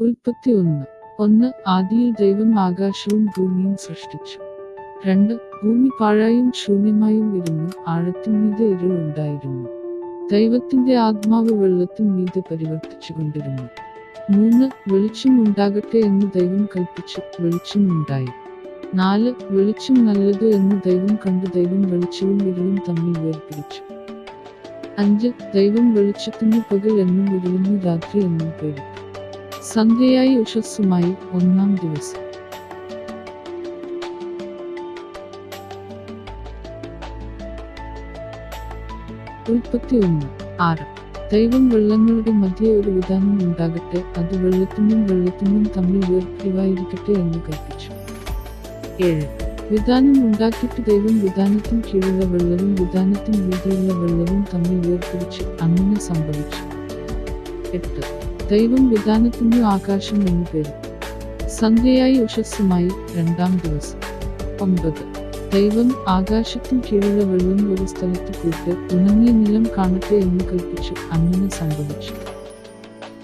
ഉൽപ്പത്തി ഒന്ന് ഒന്ന് ആദിയിൽ ദൈവം ആകാശവും ഭൂമിയും സൃഷ്ടിച്ചു. രണ്ട് ഭൂമി പാഴായും ശൂന്യമായും ഇരുന്നു ആഴത്തിന്മീതെ ഇരുളുണ്ടായിരുന്നു. ദൈവത്തിന്റെ ആത്മാവ് വെള്ളത്തിൻ മീതെ പരിവർത്തിച്ചുകൊണ്ടിരുന്നു മൂന്ന് വെളിച്ചം ഉണ്ടാകട്ടെ എന്ന് ദൈവം കൽപ്പിച്ചു വെളിച്ചം ഉണ്ടായി. നാല് വെളിച്ചം നല്ലത് എന്ന് ദൈവം കണ്ടു ദൈവം വെളിച്ചവും ഇരുളും തമ്മിൽ വേർപിരിച്ചു. അഞ്ച് ദൈവം വെളിച്ചത്തിന് പകൽ എന്നും ഇരുളിന് രാത്രി എന്നും പേരിട്ടു സന്ധ്യയായി ഉഷസ്സുമായി ഒന്നാം ദിവസം. ഉൽപ്പത്തി ഒന്ന് ആറ്. ദൈവം വെള്ളങ്ങളുടെ മധ്യേ ഒരു വിധാനം ഉണ്ടാകട്ടെ അത് വെള്ളത്തിനും വെള്ളത്തിനും തമ്മിൽ വേർപിരിവായിരിക്കട്ടെ എന്ന് കൽപ്പിച്ചു. ഏഴ്. വിധാനം ഉണ്ടാക്കിയിട്ട് ദൈവം വിധാനത്തിന് കീഴുള്ള വെള്ളവും വിധാനത്തിന് വീതിയുള്ള വെള്ളവും തമ്മിൽ വേർതിരിച്ച് അങ്ങനെ സംഭവിച്ചു. എട്ട്. ദൈവം വിധാനത്തിനു ആകാശം എന്ന് പേര്. സന്ധ്യയായി ഉഷസ്സുമായി രണ്ടാം ദിവസം. ഒമ്പത്. ദൈവം ആകാശത്തിന് കീഴുള്ള വെള്ളം ഒരു സ്ഥലത്ത് കൂട്ട് ഉണങ്ങിയ നിലം കാണട്ടെ എന്ന് കൽപ്പിച്ചു അങ്ങനെ സംഭവിച്ചു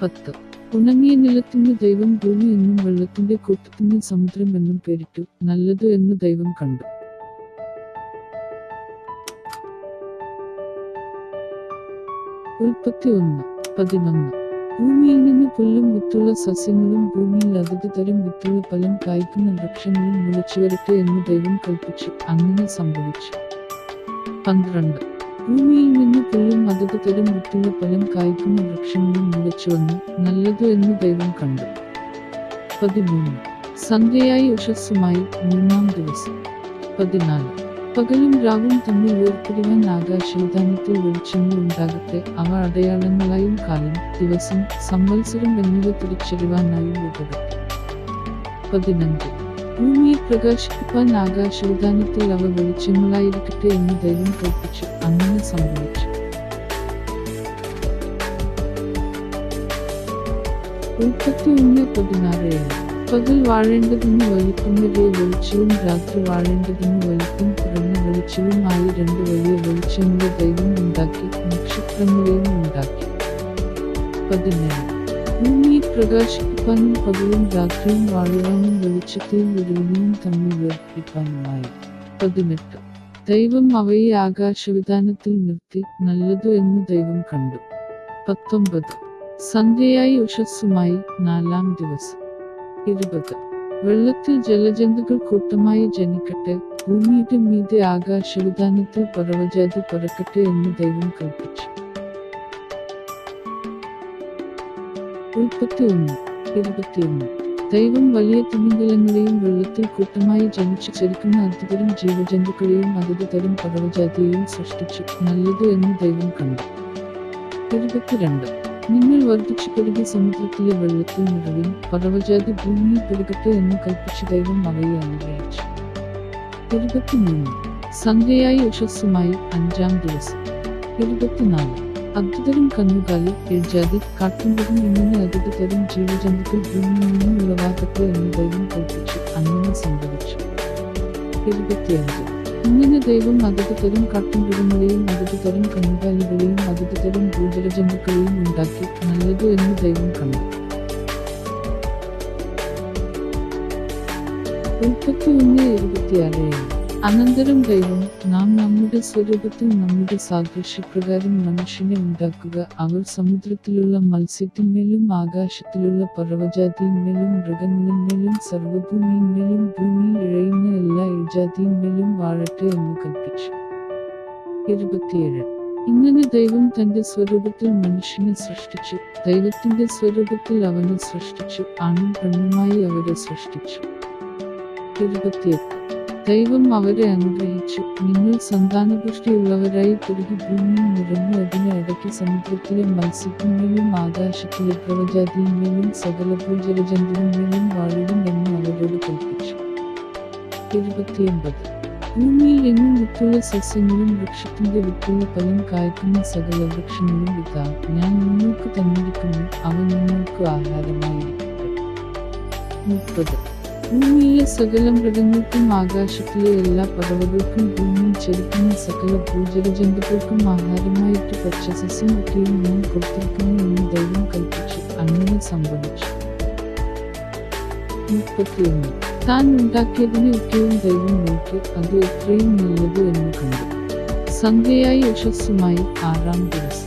പത്ത്. ഉണങ്ങിയ നിലത്തിന് ദൈവം ഭൂമി എന്നും വെള്ളത്തിന്റെ കൂട്ടത്തിന് സമുദ്രം എന്നും പേരിട്ടു നല്ലത് എന്ന് ദൈവം കണ്ടു. ഉൽപ്പത്തി ഒന്ന്. പതിനൊന്ന്. ഭൂമിയിൽ നിന്ന് പുല്ലും വിത്തുള്ള സസ്യങ്ങളും ഭൂമിയിൽ അതത് തരം വിത്തുള്ള ഫലം കായ്ക്കുന്ന വൃക്ഷങ്ങളും മുളച്ചു വരട്ടെ എന്ന് ദൈവം കൽപ്പിച്ചു. അങ്ങനെ സംഭവിച്ചു. പന്ത്രണ്ട്. ഭൂമിയിൽ നിന്ന് പുല്ലും അതത് തരം വിത്തുള്ള ഫലം കായ്ക്കുന്ന വൃക്ഷങ്ങളും മുളച്ചു വന്നു. നല്ലത് എന്ന് ദൈവം കണ്ടു. പതിമൂന്ന്. സന്ധ്യയായി ഉഷസ്സുമായി മൂന്നാം ദിവസം. പതിനാല്. പകലും രാവും തമ്മിൽ വേർപിരിവാൻ ആകാശവിധാനത്തിൽ വെളിച്ചങ്ങൾ ഉണ്ടാകട്ടെ. അവ അടയാളങ്ങളായും കാലം ദിവസം സംവത്സരം എന്നിവ തിരിച്ചറിവാനായും ഉപകട്ടെ പതിനഞ്ച്. ഭൂമിയെ പ്രകാശിപ്പിക്കാൻ ആകാശവിധാനത്തിൽ അവ വെളിച്ചങ്ങളായിരിക്കട്ടെ എന്ന് ദൈവം കൽപ്പിച്ചു. അങ്ങനെ സംഭവിച്ചു. ഉൽപ്പത്തി ഒന്ന് പതിനാറ് ഏഴ്. പകൽ വാഴേണ്ടതിന് വലിപ്പമേറിയ വെളിച്ചവും രാത്രി വാഴേണ്ടതിന് വലിപ്പം കുറഞ്ഞ വെളിച്ചവുമായി രണ്ട് വലിയ വെളിച്ചങ്ങളെ ദൈവം ഉണ്ടാക്കി നക്ഷത്രങ്ങളെയും ഉണ്ടാക്കി. പതിനേഴ്. ഭൂമിയെ പ്രകാശിപ്പിക്കാനും പകലും രാത്രിയും വാഴുവാനും വെളിച്ചത്തെയും ഇരുളിനെയും തമ്മിൽ വേർപിരിക്കാനുമായി. പതിനെട്ട്. ദൈവം അവയെ ആകാശവിധാനത്തിൽ നിർത്തി നല്ലതു എന്ന് ദൈവം കണ്ടു. പത്തൊമ്പത്. സന്ധ്യയായി ഉഷസ്സുമായി നാലാം ദിവസം. ഇരുപത് വെള്ളത്തിൽ ജലജന്തുക്കൾ കൂട്ടമായി ജനിക്കട്ടെ ഭൂമിയുടെ മീതെ ആകാശവിധാനത്തിൽ പർവജാതി പറക്കട്ടെ എന്ന് ദൈവം കൽപ്പിച്ചു. ഉൽപ്പത്തി ഇരുപത്തിയൊന്ന്. ദൈവം വലിയ തിമിംഗലങ്ങളെയും വെള്ളത്തിൽ കൂട്ടമായി ജനിച്ചു ചരിക്കുന്ന അധികതരം ജീവജന്തുക്കളെയും അതത് തരം പർവജാതിയെയും സൃഷ്ടിച്ചു. നല്ലത് എന്ന് ദൈവം കണ്ടു. ഇരുപത്തിരണ്ട്. നിങ്ങൾ വർദ്ധിച്ചു പെരുകി സമുദ്രത്തിലെ വെള്ളത്തിൽ നിറവിൽ പർവജാതി ഭൂമിയിൽ പെരുകട്ടെ എന്ന് കൽപ്പിച്ച് ദൈവം അവയെ അനുഗ്രഹിച്ചു. ഇരുപത്തിമൂന്ന് സന്ധ്യയായി ഉഷസ്സുമായി അഞ്ചാം ദിവസം. ഇരുപത്തിനാല് അദ്ഭുതരും കന്നുകാലി എഴുജാതി കാട്ടുമൃഗം എന്നിങ്ങനെ അതത് തരം ജീവജന്തുക്കൾ ഭൂമിയിൽ നിന്നും ഉളവാകട്ടെ എന്ന് ദൈവം കൽപ്പിച്ചു അങ്ങനെ സംഭവിച്ചു. ഇരുപത്തിയഞ്ച് ഇങ്ങനെ ദൈവം അതത് തരം കാട്ടുമൃഗങ്ങളെയും അതത് തരം കന്നുകാലികളെയും അതത് തരം ഭൂജലജന്തുക്കളെയും ഉണ്ടാക്കി നല്ലത് എന്ന് ദൈവം കണ്ടു. അനന്തരം ദൈവം നാം നമ്മുടെ സ്വരൂപത്തിൽ നമ്മുടെ സാദൃശ്യപ്രകാരം മനുഷ്യനെ ഉണ്ടാക്കുക. അവർ സമുദ്രത്തിലുള്ള മത്സ്യത്തിന്മേലും ആകാശത്തിലുള്ള പർവജാതിന്മേലും മൃഗങ്ങളിന്മേലും സർവഭൂമിയിന്മേലും ഭൂമിയിൽ ഇഴയുന്ന ഇഴജാതിന്മേലും വാഴട്ടെ എന്ന് കൽപ്പിച്ചു. ഇരുപത്തിയേഴ്. ഇങ്ങനെ ദൈവം തന്റെ സ്വരൂപത്തിൽ മനുഷ്യനെ സൃഷ്ടിച്ചു. ദൈവത്തിന്റെ സ്വരൂപത്തിൽ അവനെ സൃഷ്ടിച്ചു. ആണും പെണ്ണുമായി അവരെ സൃഷ്ടിച്ചു. ഇരുപത്തിയെട്ട്. ദൈവം അവരെ അനുഗ്രഹിച്ചു. നിങ്ങൾ സന്താനപുഷ്ടിയുള്ളവരായി തിരികെ ഭൂമിയിൽ നിറഞ്ഞു അതിനെ ഇടയ്ക്ക് സമുദ്രത്തിലെ മത്സ്യത്തിന്മേലും ആകാശത്തിലെ പ്രവജാതിന്മേലും സകല ഭൂജലജന്തുവിന്മേലും വാഴും എന്ന് അവരോട് കൽപ്പിച്ചു. ഇരുപത്തിയൊമ്പത് ഭൂമിയിൽ എങ്ങും വിത്തുള്ള സസ്യങ്ങളും വൃക്ഷത്തിന്റെ വിത്തുള്ള ഫലം കായ്ക്കുന്ന സകല വൃക്ഷങ്ങളും ഇതാ. ഞാൻ നിങ്ങൾക്ക് തന്നിരിക്കുന്നു. അവ നിങ്ങൾക്ക് ആഹാരമായിരിക്കട്ടെ മുപ്പത്. ഭൂമിയിലെ സകല മൃഗങ്ങൾക്കും ആകാശത്തിലെ എല്ലാ പടവുകൾക്കും ഭൂമിയിൽ ചലിക്കുന്ന സകല ഭൂജലജന്തുക്കൾക്കും ആഹാരമായിട്ട് പച്ചസസ്യം ഒക്കെയും ഞാൻ കൊടുത്തിരിക്കുന്നു എന്ന് ദൈവം കൽപ്പിച്ചു. അങ്ങനെ സംഭവിച്ചു. മുപ്പത്തിയൊന്ന്. താൻ ഉണ്ടാക്കിയതിന് ഒക്കെയും ദൈവം നോക്കി അത് എത്രയും നല്ലത് എന്ന് കണ്ടു. സന്ധ്യയായി യശസ്സുമായി ആറാം ദിവസം.